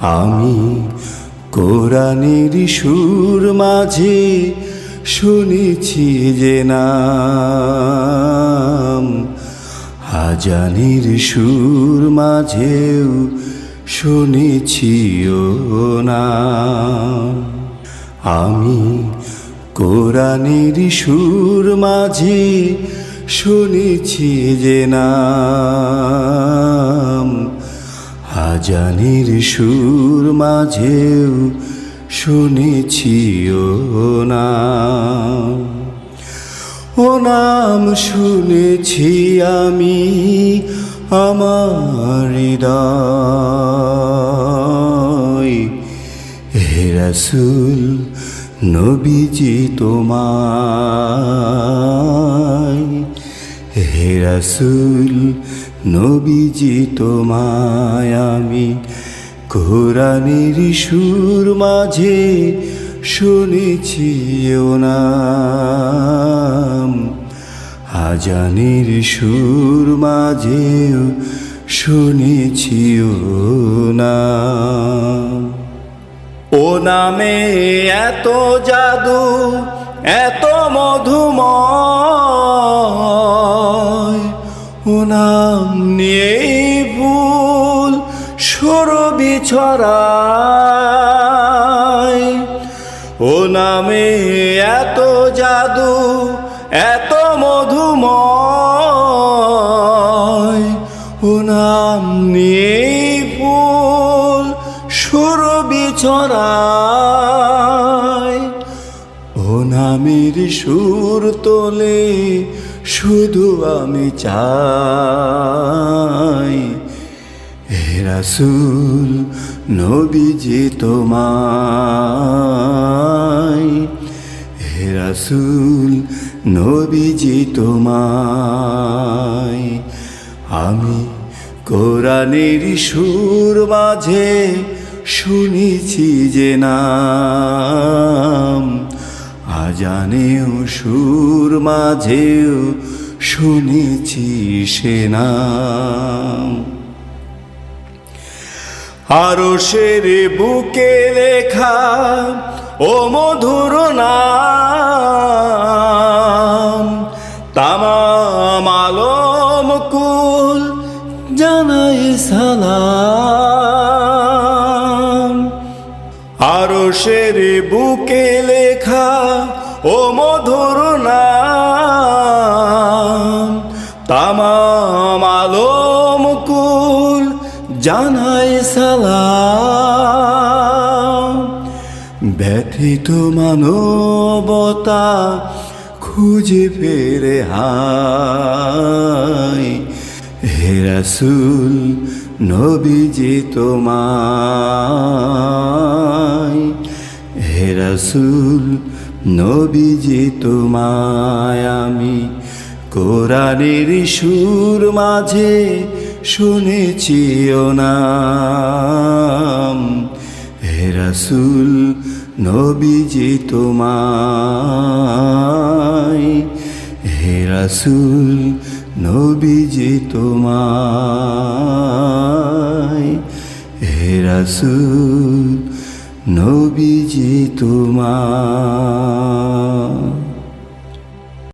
আমি কোরআনের সুর মাঝে শুনেছি যে নাম। হাজানের সুর মাঝেও শুনেছি ও নাম। আমি কোরআনের সুর মাঝে শুনেছি যে নাম। হাজানের সুর মাঝেও শুনেছি ও নাম। ও নাম শুনেছি আমি আমার হৃদয়। নবীজি তোমায়। হে রাসূল নবীজি তোমায় আমি কোরআনের সুর মাঝে শুনেছি নাম। হাজানের সুর মাঝেও শুনেছি নাম। ও নামে এত জাদু, এত নিয়ে ভুল সরবি ছড়ায় ও নামে এত জাদু, এত মধুময়। ও নাম নিয়ে ফুল সুর বিছড়ায় ও নামের সুর তোলে শুধু আমি চাই। রাসূল, নবীজি তোমায়। হে রাসূল, নবীজি তোমায়। আমি কোরআনের সুর মাঝে শুনেছি যে নাম। আজানেও সুর মাঝেও শুনেছি সে নাম। আরও শের বুকে লেখা, ও মধুর নাম, তামাম আলম কুল জানাই সালাম। আরও শের বুকে লেখা, ও মধুর নাম, তামাম আলম কুল জানাই সালাম। ব্যথিত মানবতা খুঁজে ফেরে হাই হে রাসূল, নবীজি তোমায়। হে রাসূল, নবীজি তোমায়। আমি কোরআনের সুর মাঝে শুনেছি ও নাম। হে রাসূল, নবীজি তোমায়। হে রাসূল, নবীজি তোমায়। হে রাসূল, নবীজি তোমায়।